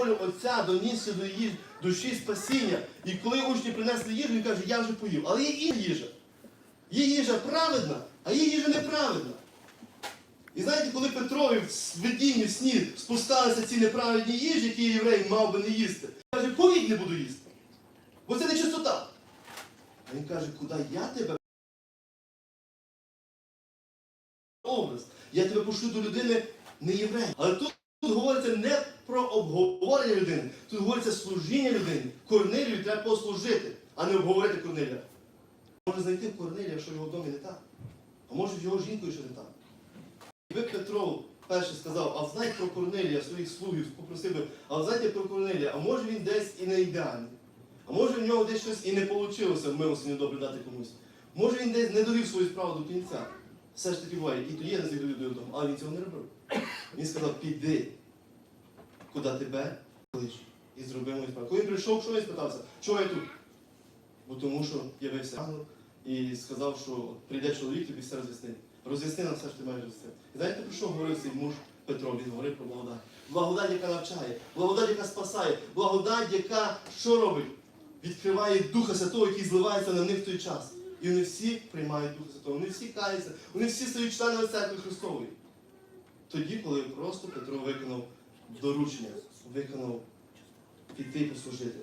волю Отця, донісся до її душі спасіння. І коли учні принесли їжу, він каже, я вже поїв. Але є інша їжа. Є їжа праведна, а є їжа неправедна. І знаєте, коли Петрові в видінні, в сні спускалися ці неправедні їжі, які єврей мав би не їсти, каже, повік не буду їсти. Бо це не чистота. А він каже, куди я тебе образ. Я тебе пошлю до людини не єврея. Але тут, тут говориться не про обговорення людини, тут говориться служіння людини. Корнелію треба послужити, а не обговорити Корнелія. Може знайти в Корнелія, що в його домі не так. А може його жінкою що не так. Якби Петро перше сказав, а знай про Корнелія своїх слугів, попросив би, а знайте про Корнелія, а може він десь і не ідеальний. А може в нього десь щось і не вийшло в милості добре дати комусь. Може він десь не довів свою справу до кінця. Все ж таки буває. І тоді я не зайду додому, але він цього не робив. Він сказав, піди, куди тебе клич. І зроби мою справу. Коли він прийшов, що він спитався? Чого я тут? Бо тому що явився ангел і сказав, що прийде чоловік, тобі все роз'яснить. Роз'ясни нам все, що ти маєш роз'яснити. І знаєте, про що говорив цей муж Петро? Він говорив про благодать. Благодать, яка навчає, благодать, яка спасає, благодать, яка що робить? Відкриває Духа Святого, який зливається на них в той час. І вони всі приймають Духа Святого, вони всі каються, вони всі стають членами церкви Христової. Тоді, коли просто Петро виконав доручення, виконав піти послужити.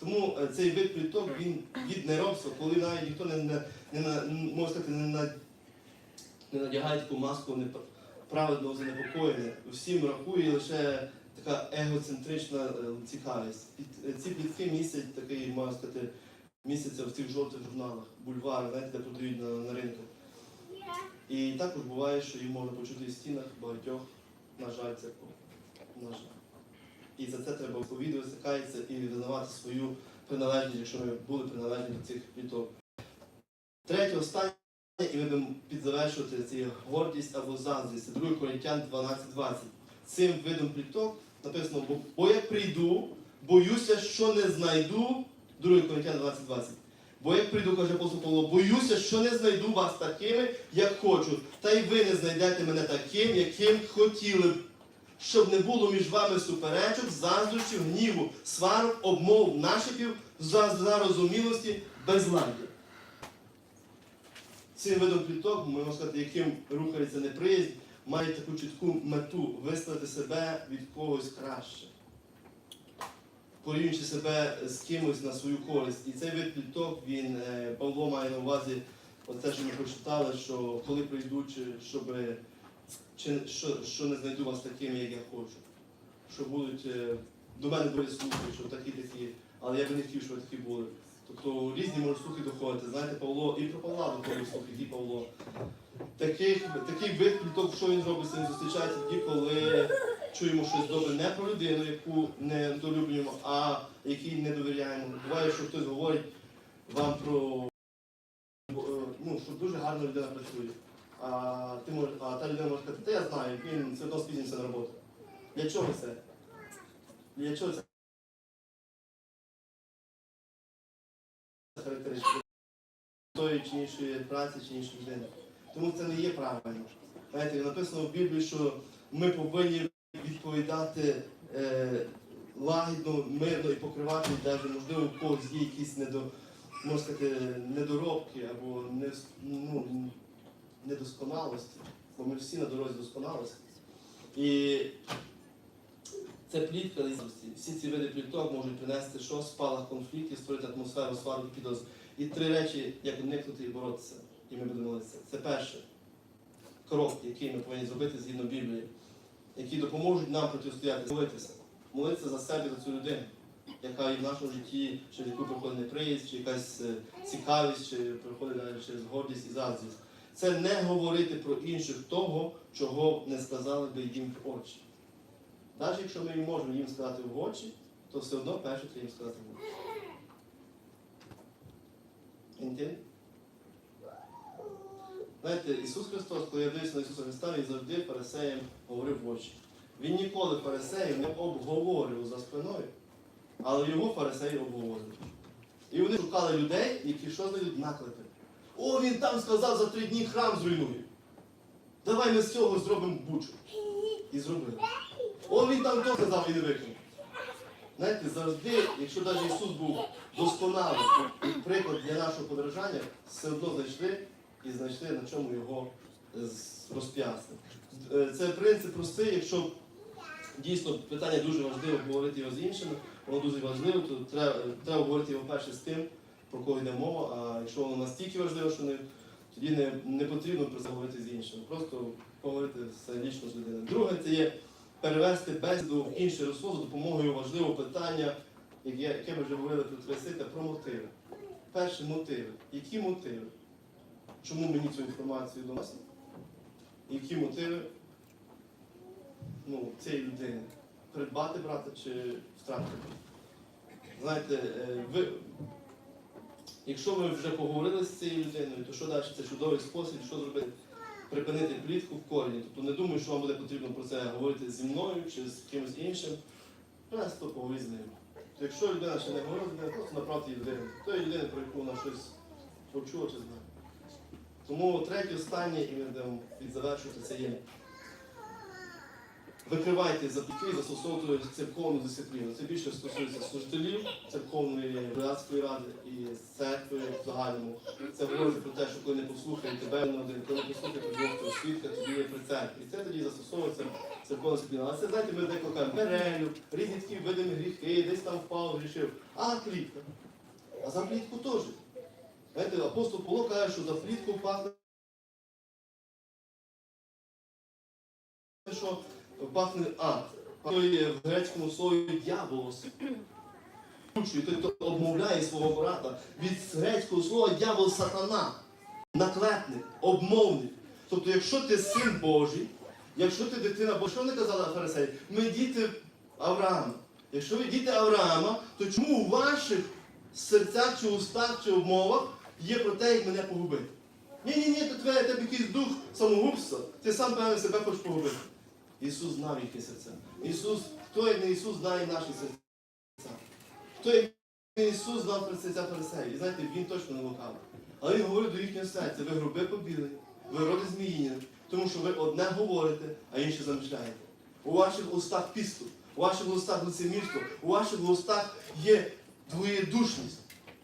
Тому е, цей вид пліток він від неробства, коли навіть ніхто не, не, не, сказати, не, не надягає таку маску непра- праведного занепокоєння. Всім рахує лише така егоцентрична е, цікавість. Е, Ці плітки містять такий, можна сказати, місяця в цих жовтих журналах, бульвари, знаєте, де продають на, на ринках. І також буває, що їх можна почути в стінах багатьох, на жаль, церков. На жаль. І за це треба сповідуватися, каятися і визнавати свою приналежність, якщо ми були приналежні до цих пліток. Третє, останнє, і ми будемо підзавершувати ці гордість або заздрість. Це 2 Коринтян 12.20. Цим видом пліток написано, бо, як прийду, боюся, що не знайду. 2 Коринтян 20.20. Бо як прийду, каже апостол Павло, боюся, що не знайду вас такими, як хочу, та й ви не знайдете мене таким, яким хотіли б. Щоб не було між вами суперечок, заздрощів, гніву, сварок, обмов, нашипів, зарозумілості, безладдя. Цим видом пліток, можна сказати, яким рухається неприязнь, має таку чітку мету виставити себе від когось краще, порівнюючи себе з кимось на свою користь. І цей вид пліток, він, е, Павло має на увазі, оце, що ми прочитали, що коли прийдуть, щоб чи що, що не знайду вас такими, як я хочу. Що будуть е, до мене доволі слухи, що такі такі, але я би не хотів, щоб такі були. Тобто різні можуть слухи доходити. Знаєте, Павло і про Павла доходить слухи, і Павло. Таких, такий вид пліток, що він робить, він зустрічається тоді, коли чуємо щось добре не про людину, яку не долюблюємо, а якій не довіряємо. Буває, що хтось говорить вам про е, ну, що дуже гарна людина працює. А, ти мож, а та людина може сказати, та я знаю, він все одно спізнився на роботу. Для чого це? Для чого це тої чи іншої праці чи іншої людини? Тому це не є правильно. Знаєте, написано в Біблії, що ми повинні відповідати е, лагідно, мирно і покривати, навіть можливо, у когось є якісь недо, можна сказати, недоробки або не, ну, недосконалості, бо ми всі на дорозі досконалості. І це плітка лісності. Всі ці види пліток можуть принести що? Спалах конфліктів, створити атмосферу сварок підозр. І три речі, як уникнути і боротися. І ми будемо молитися. Це перше крок, який ми повинні зробити згідно Біблії, які допоможуть нам протистояти, молитися. Молитися за себе, за цю людину, яка і в нашому житті, через яку проходить неприязнь, чи якась е, цікавість, чи проходить навіть через гордість і заздрість. Це не говорити про інших того, чого не сказали би їм в очі. Навіть якщо ми можемо їм сказати в очі, то все одно перше треба їм сказати в очі. Інтим? Знаєте, Ісус Христос, коли я дивився на Ісуса Христа, Він завжди фарисеям говорив в очі. Він ніколи фарисеїв не обговорював за спиною, але його фарисеї обговорювали. І вони шукали людей, які що знайдуть наклепи. О, він там сказав, за три дні храм зруйнує. Давай ми з цього зробимо бучу. І зробили. О, він там то сказав і не виконав. Знаєте, завжди, якщо навіть Ісус був досконалий приклад для нашого подражання, все одно знайшли і знайшли на чому його е, розп'ясти. Е, Це принцип простий, якщо дійсно питання дуже важливо говорити його з іншими, воно дуже важливо, то треба, треба говорити його перше з тим, про кого йде мова, а якщо воно настільки важливо, що не, тоді не, не потрібно про це говорити з іншими. Просто поговорити все лічно з людиною. Друге, це є перевести бесіду в інше русло за допомогою важливого питання, яке, ми вже говорили про Тресита, про мотиви. Перше мотиви. Які мотиви? Чому мені цю інформацію доносять? Які мотиви ну, цієї людини? Придбати брата чи втратити? Знаєте, е, ви, якщо ви вже поговорили з цією людиною, то що далі? Це чудовий спосіб, що зробити? Припинити плітку в корені. Тобто не думаю, що вам буде потрібно про це говорити зі мною чи з кимось іншим. Просто поговоріть з ним. Якщо людина ще не говорила просто направте її людину. Тої людини, про яку вона щось почула чи знає. Тому третє, останнє, і ми будемо підзавершувати це є. Викривайте запіки, застосовуйте церковну дисципліну. Це більше стосується служителів церковної братської ради і церкви в загальному. Це говорить про те, що коли не послухають тебе на один, коли не послухають Божого свідка, тоді є при церкві. І це тоді застосовується церковна дисципліна. Але це знаєте, ми деколи кажемо перелюб, різні такі видимі гріхи, десь там впав, грішив. А плітка. А за плітку теж. Знаєте, апостол Павло каже, що за плітку пахне. Що пахне ад. Пахне в грецькому слові дьяволос. І той, хто обмовляє свого брата від грецького слова дьявол сатана, наклепник, обмовник. Тобто, якщо ти син Божий, якщо ти дитина Божа, що вони казали фарисеї? Ми діти Авраама. Якщо ви діти Авраама, то чому у ваших серцях чи устах чи обмовах є про те, як мене погубити? Ні, ні, ні, то тебе, тебе якийсь дух самогубства, ти сам певне себе хочеш погубити. Ісус знав їхні серця. Ісус, хто як не Ісус знає наші серця. Хто як не Ісус знав про серця фарисеїв. І знаєте, Він точно не лукавий. Але Він говорить до їхнього серця, ви груби побілені, ви роди зміїні, тому що ви одне говорите, а інше замишляєте. У ваших устах підступ, у ваших устах лицемірство, у ваших устах є двоєдушність,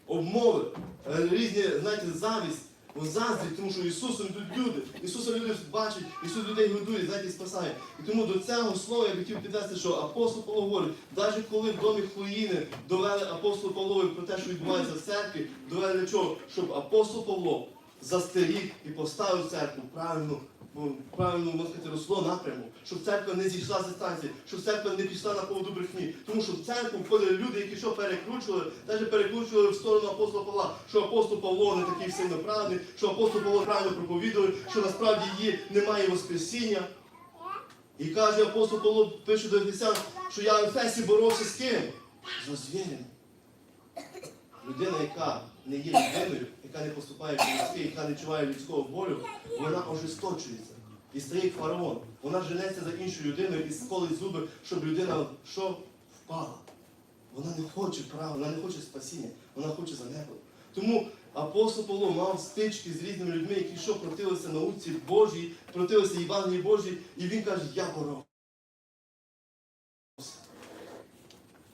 обмови, е, різні, знаєте, завість, о, заздрість, тому що Ісусом йдуть люди. Ісуса люди бачать, Ісус людей годує, знаєте, спасає. І тому до цього слова я хотів підвести, що апостол Павло говорить, навіть коли в домі Хлоїни довели апостолу Павлові про те, що відбувається в церкві, довели чого? Щоб апостол Павло застеріг і поставив церкву правильно, ну, правильно можна сказати, росло напряму, щоб церква не зійшла з дистанції, щоб церква не пішла на поводу брехні. Тому що в церкву входили люди, які що перекручували, навіть перекручували в сторону апостола Павла, що апостол Павло не такий сильно правильний, що апостол Павло правильно проповідує, що насправді її немає Воскресіння. І каже апостол Павло, пише до Ефесян, що я в Ефесі боровся з ким? З озвірем. Людина, яка не є людиною, яка не поступає по-людськи, яка не чуває людського болю, вона ожесточується і стає фараон. Вона женеться за іншою людиною і сколить зуби, щоб людина що впала. Вона не хоче права, вона не хоче спасіння, вона хоче за небо. Тому апостол Павло мав стички з різними людьми, які що протилися науці Божій, протилися Євангелії Божій, і він каже, я боровся.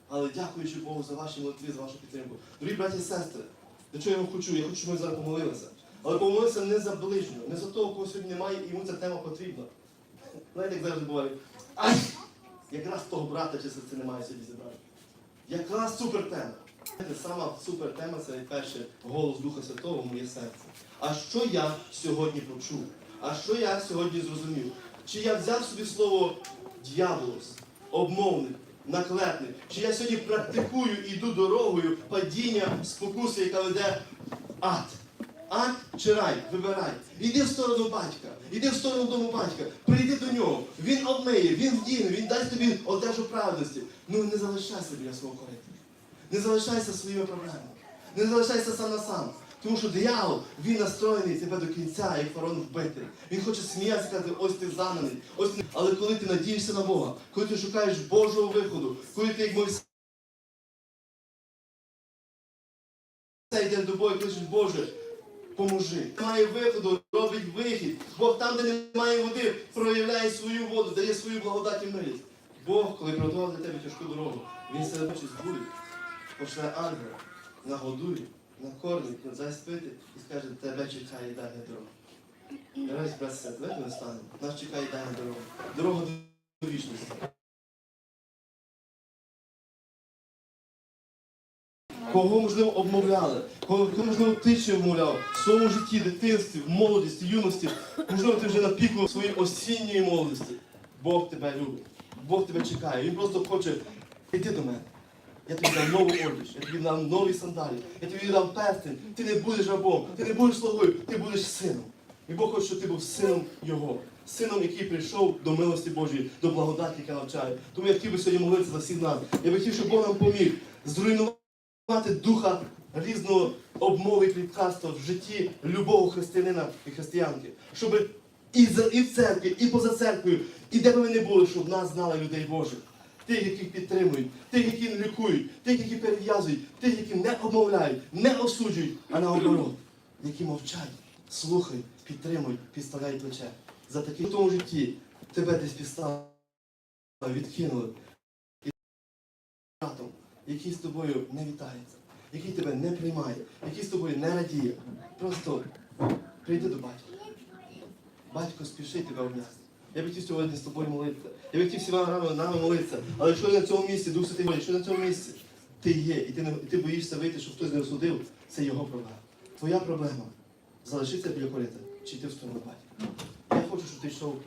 Але дякуючи Богу за ваші молитві, за вашу підтримку. Дорогі браті і сестри, для чого я хочу? Я хочу, щоб ми зараз помолилися. Але помолилися не за ближнього, не за того, кого сьогодні немає, і йому ця тема потрібна. Знаєте, як зараз буває? Ай! Якраз того брата чи сестри немає сьогодні зібрати. Якраз супер тема. Сама супер тема це перше голос Духа Святого в моє серце. А що я сьогодні почув? А що я сьогодні зрозумів? Чи я взяв собі слово дьяволос, обмовник, наклепник? Чи я сьогодні практикую і йду дорогою падіння спокуси, яка веде ад? Ад чи рай? Вибирай. Іди в сторону батька, іди в сторону дому батька, прийди до нього. Він обмиє, він вдіне, він дасть тобі одежу праведності. Ну не залишайся біля свого корита. Не залишайся своїми проблемами. Не залишайся сам на сам. Тому що диявол, він настроєний тебе до кінця, як фарон вбити. Він хоче сміятися, сказати, ось ти загнаний. Ось ти... Але коли ти надієшся на Бога, коли ти шукаєш Божого виходу, коли ти як Мойсей йдеш до Бога і кличеш, Боже, поможи. Немає виходу, робить вихід. Бог там, де немає води, проявляє свою воду, дає свою благодать і милість. Бог, коли приготував для тебе тяжку дорогу, він себе ночі збудить, пошле ангела, нагодує, накормить, дасть спити і скаже, тебе чекає дальня дорога. Брат сестри, давайте ми станемо. Нас чекає дальня дорога. Дорога до вічності. Кого, можливо, обмовляли, кого, кого можливо, ти ще обмовляв в своєму житті, дитинстві, в молодості, юності. Можливо, ти вже на піку своєї осінньої молодості. Бог тебе любить, Бог тебе чекає. Він просто хоче йти до мене. Я тобі дам нову одіж, я тобі дам нові сандалі, я тобі дам перстень. Ти не будеш рабом, ти не будеш слугою, ти будеш сином. І Бог хоче, щоб ти був сином Його, сином, який прийшов до милості Божої, до благодаті, яка навчає. Тому я хотів би сьогодні молитися за всіх нас. Я би хотів, щоб Бог нам поміг зруйнувати духа різного обмови і пліткарства в житті любого християнина і християнки. Щоб і в церкві, і поза церквою, і де би ми не були, щоб нас знали людей Божих. Тих, яких підтримують, тих, які лікують, тих, які перев'язують, тих, які не обмовляють, не осуджують, а наоборот, які мовчать, слухають, підтримують, підставляють плече. За такі в тому житті тебе десь підставили, відкинули. І братом, який з тобою не вітається, який тебе не приймає, який з тобою не радіє. Просто прийди до батька. Батько спішить тебе обняти. Я б хотів сьогодні з тобою молитися. Я б хотів всіма рано нами молитися. Але якщо на цьому місці, Дух Святий, якщо на цьому місці ти є, і ти, не, і ти боїшся вийти, щоб хтось не осудив, це його проблема. Твоя проблема залишитися біля корита, чи йти в сторону батька. Я хочу, щоб ти йшов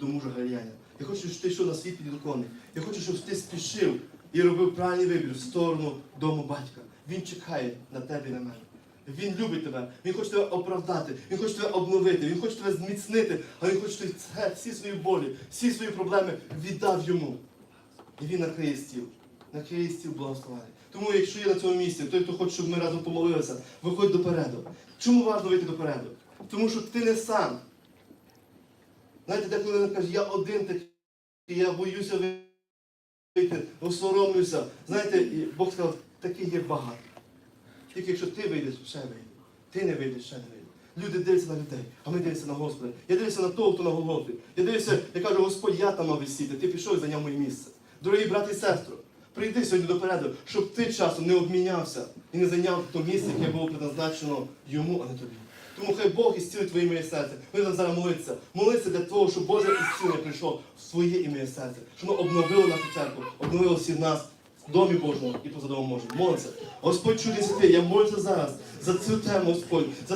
до мужа Галіяня. Я хочу, щоб ти йшов на свій підоконник. Я хочу, щоб ти спішив і робив правильний вибір в сторону дому батька. Він чекає на тебе і на мене. Він любить тебе, він хоче тебе оправдати, він хоче тебе обновити, він хоче тебе зміцнити, а він хоче, щоб це- всі свої болі, всі свої проблеми віддав йому. І він накриє стіл. Накриє стіл благословення. Тому якщо є на цьому місці, той, хто хоче, щоб ми разом помолилися, виходь допереду. Чому важливо вийти допереду? Тому що ти не сам. Знаєте, деколи він каже, я один такий, я боюся вийти, осоромлюся. Знаєте, Бог сказав, таких є багато. Тільки якщо ти вийдеш, ще вийде. Ти не вийдеш, ще не вийде. Люди дивляться на людей, а ми дивимося на Господа. Я дивлюся на того, хто на Голгофі. Я дивлюся, я кажу, Господь, я там мав висіти, ти пішов і зайняв моє місце. Дорогі брати і сестри, прийди сьогодні допереду, щоб ти часом не обмінявся і не зайняв то місце, яке було предназначено йому, а не тобі. Тому хай Бог ісцілить твоє ім'я серце. Ми будемо зараз молитися. Молитися для того, щоб Боже ісцілення прийшло в своє ім'я серце. Щоб воно обновило нашу церкву, обновило всіх нас домі Божому і поза домом Божим. Молиться. Господь чудний святий, я молюся зараз за цю тему, Господь. за